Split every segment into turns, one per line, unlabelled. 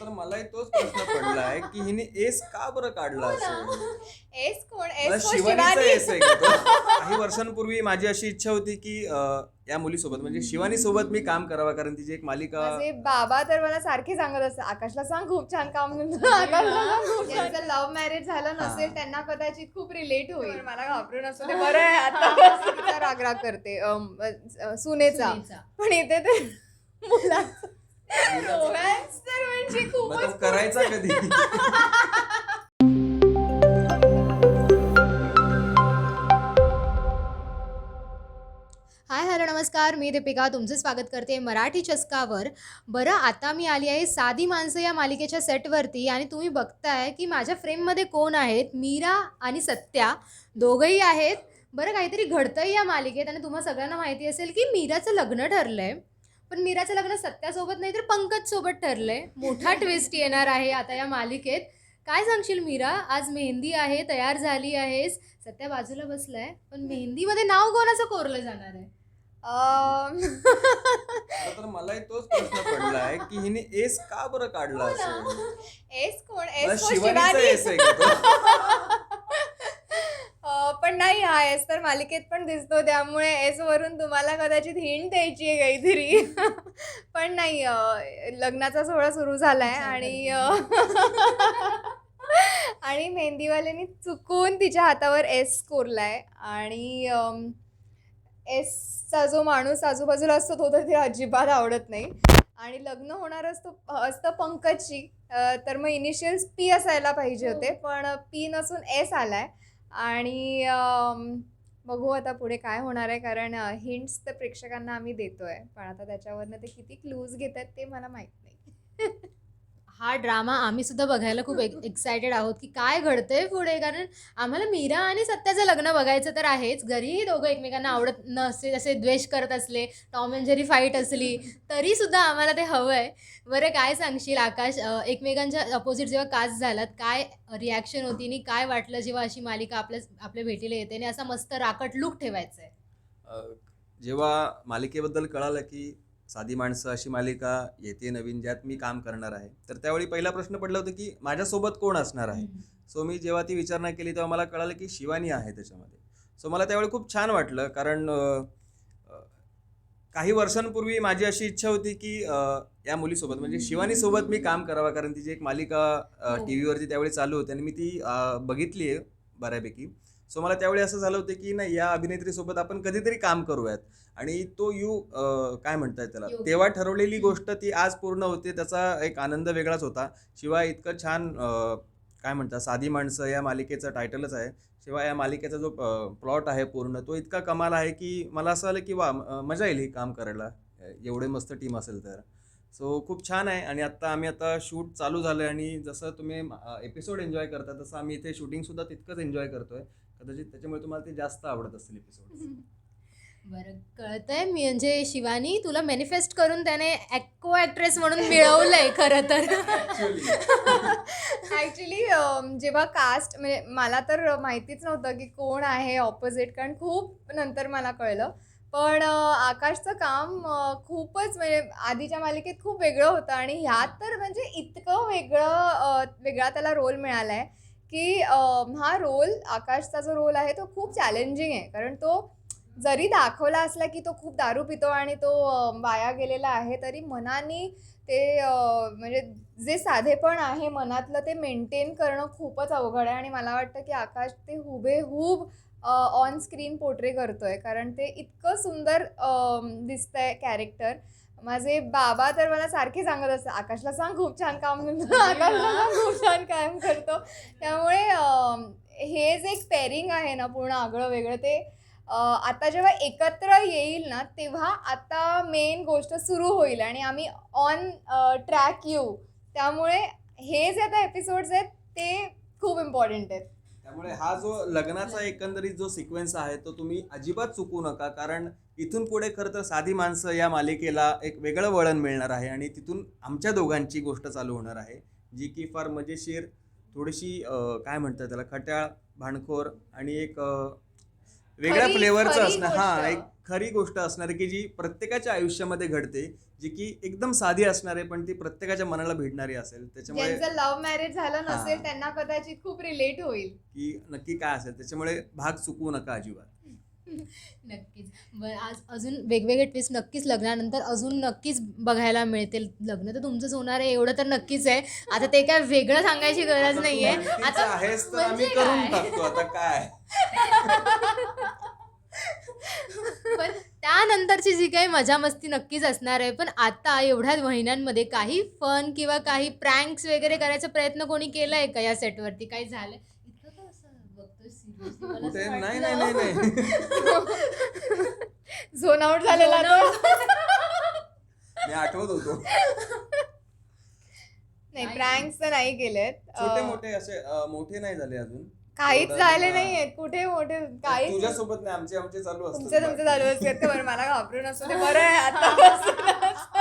तर मलाही तोच प्रश्न पडलाय की हिने एस का बरं काढला
हो
असं
एस कोण?
मला
एस कोण
शिवानीचा
शिवानी?
एस आहे का तो? काही वर्षांपूर्वी माझी अशी इच्छा होती की अं, या मुलीसोबत म्हणजे शिवानी सोबत मी काम करावं कारण तिची एक मालिका
माझे बाबा तर मला सारखे सांगत असतात आकाशला सांग खूप छान काम करतो आकाशला सांग खूप छान ज्यांचं लव्ह मॅरेज झालं नसेल. त्यांना कदाचित खूप रिलेट होईल. मला घाबरून असं ते बरं आहे आता. तिचा रागराग करते. अम, अ, सुनेचा.
सुनेचा.
पण इथे ते मुलाचं तर म्हणजे खूपच
करायचा कधी?
हाय हॅलो नमस्कार. मी दीपिका. तुमचं स्वागत करते मराठी चस्कावर. बरं आता मी आली आहे साधी माणसं या मालिकेच्या सेटवरती आणि तुम्ही बघताय की माझ्या फ्रेममध्ये कोण आहेत? मीरा आणि सत्या. दोघंही आहेत. बरं काहीतरी घडतंय या मालिकेत आणि तुम्हा सगळ्यांना माहिती असेल की मीराचं लग्न ठरलं आहे पण मीराचं लग्न सत्यासोबत नाही तर पंकजसोबत ठरलं आहे मोठा ट्विस्ट येणार आहे आता या मालिकेत. काय सांगशील मीरा? आज मेहंदी आहे तयार झाली आहेस. सत्या बाजूला बसलाय. पण मेहंदीमध्ये नाव कोणाचं कोरलं जाणार आहे?
खरं तर मलाही तोच प्रश्न पडलाय की हिने एस का बरं काढला
हो एस कोण?
मला
एस कोण?
शिवानीचा
शिवानी.
एस आहे का तो?
नाही हा एस तर मालिकेत पण दिसतो त्यामुळे एस वरून तुम्हाला कदाचित हिंट द्यायची आहे काहीतरी. पण नाही लग्नाचा सोहळा सुरू झालाय आणि आणि मेहंदीवाल्यानी चुकून तिच्या हातावर एस कोरलाय आणि एसचा जो माणूस आजूबाजूला असतो तो तर तिला अजिबात आवडत नाही. आणि लग्न होणार असतो असतं पंकजची तर मग इनिशियल्स पी असायला पाहिजे होते पण पी नसून एस आलाय. आणि बघू आता पुढे काय होणार आहे कारण हिंट्स तर प्रेक्षकांना आम्ही देतो आहे पण आता त्याच्यावरनं ते किती क्लूज घेतात ते मला माहीत नाही.
हा ड्रामा आम्ही सुद्धा बघायला खूप एक्सायटेड आहोत की काय घडतंय पुढे? कारण आम्हाला मीरा आणि सत्याचं लग्न बघायचं तर आहेच. घरीही दोघं एकमेकांना आवडत नसते जसे द्वेष करत असले टॉम अँड जेरी फाईट असली तरी सुद्धा आम्हाला ते हवं आहे बरं काय सांगशील? आकाश एकमेकांच्या अपोजिट जेव्हा कास्ट झालात काय रिॲक्शन होती आणि काय वाटलं जेव्हा अशी मालिका आपल्या आपल्या भेटीला येते आणि असा मस्त राकट लुक ठेवायचा आहे
जेव्हा मालिकेबद्दल कळालं की साधी माणसं अशी मालिका येते नवीन ज्यात मी काम करणार आहे. तर त्यावेळी पहिला प्रश्न पडला होता की माझ्यासोबत कोण असणार आहे? सो मी जेव्हा ती विचारणा केली तेव्हा मला कळालं की शिवानी आहे त्याच्यामध्ये. सो मला त्यावेळी खूप छान वाटलं कारण काही वर्षांपूर्वी माझी अशी इच्छा होती की या मुलीसोबत म्हणजे शिवानीसोबत मी काम करावं कारण तिची एक मालिका
हो.
टी व्हीवरती त्यावेळी चालू होती आणि मी ती बघितली आहे बऱ्यापैकी. सो मला त्यावेळी असं झालं होतं की नाही या अभिनेत्रीसोबत आपण कधीतरी काम करूयात. आणि तो यू काय म्हणताय त्याला. तेव्हा ठरवलेली गोष्ट ती आज पूर्ण होते त्याचा एक आनंद वेगळाच होता. शिवाय इतकं छान काय म्हणतात साधी माणसं या मालिकेचं टायटलच आहे. शिवाय या मालिकेचा जो प्लॉट आहे पूर्ण तो इतका कमाल आहे की मला असं आलं की वा मजा येईल ही काम करायला. एवढे मस्त टीम असेल तर. सो खूप छान आहे आणि आत्ता आम्ही आता शूट चालू झालं आहे आणि जसं तुम्ही एपिसोड एन्जॉय करता तसं आम्ही इथे शूटिंगसुद्धा तितकंच एन्जॉय करतोय. कदाचित त्याच्यामुळे तुम्हाला ते जास्त आवडत असतील एपिसोड
बरं कळतंय. मी म्हणजे शिवानी तुला मॅनिफेस्ट करून त्याने ॲक्को ॲक्ट्रेस म्हणून मिळवलंय खरं तर.
ॲक्च्युली जेव्हा कास्ट म्हणजे मला तर माहितीच नव्हतं की कोण आहे ऑपोजिट कारण खूप नंतर मला कळलं. पण आकाशचं काम खूपच म्हणजे आधीच्या मालिकेत खूप वेगळं होतं आणि ह्यात तर म्हणजे इतकं वेगळं वेगळा त्याला रोल मिळाला आहे की हा रोल आकाशचा जो रोल आहे तो खूप चॅलेंजिंग आहे. कारण तो जरी दाखवला असला की तो खूप दारू पितो आणि तो वाया गेलेला आहे तरी मनाने ते म्हणजे जे साधेपण आहे मनातलं ते मेंटेन करणं खूपच अवघड आहे. आणि मला वाटतं की आकाश ते हुबेहूब ऑन स्क्रीन पोर्ट्रे करतो आहे कारण ते इतकं सुंदर दिसतं दिसतंय कॅरेक्टर माझे बाबा तर मला सारखे सांगत असतात आकाशला सांग खूप छान काम करतो. आकाशला सांग खूप छान काम करतो. त्यामुळे हे जे एक पेअरिंग आहे ना पूर्ण आगळं वेगळं ते आता जेव्हा एकत्र येईल ना तेव्हा आता मेन गोष्ट सुरू होईल आणि आम्ही ऑन ट्रॅक येऊ. त्यामुळे हे जे आता एपिसोड्स आहेत ते खूप इम्पॉर्टंट आहेत.
त्यामुळे हा जो लग्नाचा एकंदरीत जो सिक्वेन्स आहे तो तुम्ही अजिबात चुकू नका. कारण इथून पुढे खरं तर साधी माणसं या मालिकेला एक वेगळं वळण मिळणार आहे आणि तिथून आमच्या दोघांची गोष्ट चालू होणार आहे जी की फार मजेशीर थोडीशी काय म्हणतात त्याला खट्याळ भांडखोर आणि एक वेगळ्या फ्लेवरचं असणार हा. एक खरी गोष्ट असणार आहे की जी प्रत्येकाच्या आयुष्यामध्ये घडते जी की एकदम साधी असणार आहे पण ती प्रत्येकाच्या मनाला भिडणारी असेल. त्याच्यामुळे
लव्ह मॅरेज झालं. नसेल त्यांना कदाचित खूप रिलेट होईल.
की नक्की काय असेल. त्याच्यामुळे भाग चुकवू नका अजिबात.
नक्कीच. बरं आज अजून वेगवेगळे ट्विस्ट नक्कीच लग्नानंतर अजून नक्कीच बघायला मिळतील. लग्न तर तुमचंच होणार आहे एवढं तर नक्कीच आहे. आता ते काय वेगळं सांगायची गरज नाही आहे
आता
आता
आहेस तर आम्ही
म्हणजे
करून
काय? पण त्यानंतरची जी काही मजा मस्ती नक्कीच असणार आहे. पण आता एवढ्या महिन्यांमध्ये काही फन किंवा काही प्रँक्स वगैरे करायचा प्रयत्न कोणी केलाय का या सेटवरती काही झालंय.
नाही नाही नाही नाही.
झोन आउट झालेला
मी आठवत होतो.
नाही. प्रँक्स तर नाही केलेत.
छोटे मोठे असे मोठे नाही झाले अजून.
काहीच झाले. नाहीयेत. कुठे मोठे काहीच
तुझ्यासोबत नाही आमचे आमचे चालू असतात
तुमचं तुमचं चालू असते. बरं मला घाबरून असतो ते बरं आहे आता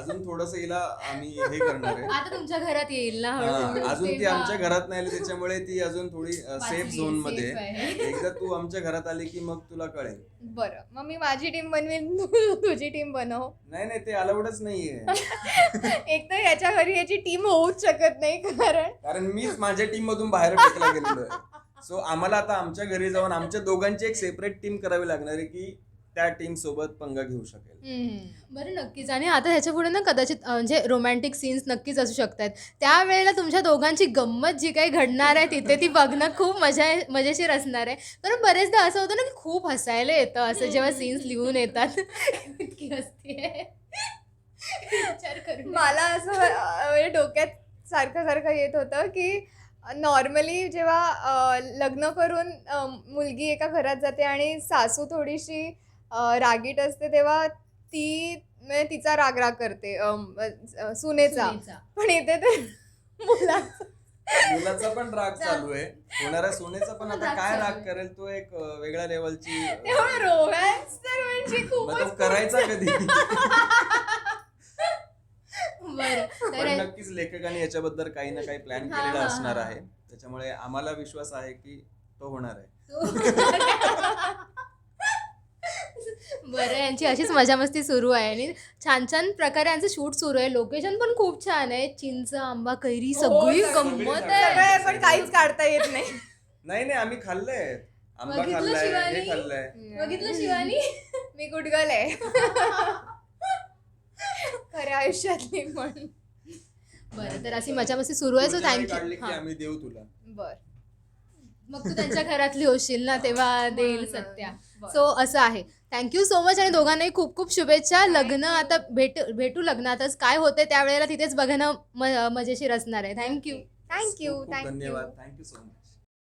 अजून थोडस हिला आम्ही हे करणार आहे.
आता तुमच्या घरात येईल ना
हा, अजून ती
तेव्हा
आमच्या घरात नाही आली त्याच्यामुळे ती अजून थोडी सेफ
वाचली,
झोनमध्ये
safe आहे.
एकदा तू आमच्या घरात आली की मग तुला कळेल.
बरं मग मी माझी टीम बनवेन तू तुझी टीम बनव.
नाही नाही ते अलाउडच नाहीये.
एक तर याच्या घरी याची टीम होऊच शकत नाही कारण
कारण मीच माझ्या टीम मधून बाहेर फेकला गेलेलो आहे. सो आम्हाला आता आमच्या घरी जाऊन आमच्या दोघांची एक सेपरेट टीम करावी लागणार आहे की त्या टीम सोबत पंगा घेऊ शकेल.
बरं नक्कीच. आणि आता ह्याच्या पुढे ना कदाचित म्हणजे रोमॅन्टिक सीन्स नक्कीच असू शकतात. त्यावेळेला तुमच्या दोघांची गंमत जी काही घडणार आहे तिथे ती बघणं खूप मजा मजेशीर असणार आहे. कारण बरेचदा असं होतं ना की खूप हसायला येतं असं जेव्हा सीन्स लिहून येतात. इतकी हसते विचार करून
मला असं म्हणजे डोक्यात सारखं सारखं येत होतं की नॉर्मली जेव्हा लग्न करून मुलगी एका घरात जाते आणि सासू थोडीशी रागीट असते तेव्हा ती म्हणजे तिचा राग राग करते. सुनेचा. पण इथे ते मुलाचा.
मुलाचा पण राग चालू आहे. होणाऱ्या सोनेचा पण आता काय राग. करेल तो एक वेगळ्या लेवलची
रोमॅन्स तर म्हणजे खूपच
करायचा कधी? नक्कीच लेखकाने याच्याबद्दल काही ना काही प्लॅन केलेला
हा,
असणार. आहे. त्याच्यामुळे आम्हाला विश्वास आहे की तो होणार आहे.
बरं यांची अशीच मजा मस्ती सुरू आहे. आणि छान छान प्रकारे यांचं शूट सुरू आहे. लोकेशन पण खूप छान आहे. चिंच आंबा कैरी
हो,
सगळी
सगळी
गंमत. आहे.
सगळं पण काहीच काढता येत नाही.
नाही नाही आम्ही खाल्लंय. आंबा
बघितलं
खाल्लाय
शिवानी?
हे खाल्लंय.
बघितलं शिवानी?
मी गुडगल आहे. खऱ्या आयुष्यातली पण.
बरं तर अशी मजा मस्ती सुरू आहे. सो
पुढच्या वेळी काढली
थँक्यू
की आम्ही देऊ तुला.
बर.
मग तू त्यांच्या घरातली होशील ना तेव्हा देईल
म्हणून.
सत्या.
बरं.
सो असं आहे. थँक्यू सो मच आणि दोघांनाही खूप खूप शुभेच्छा. लग्न आता भेट भेटू लग्नातच. काय होते त्यावेळेला तिथेच बघणं मजेशीर असणार आहे. Thank you
thank you thank you
धन्यवाद. Thank you so much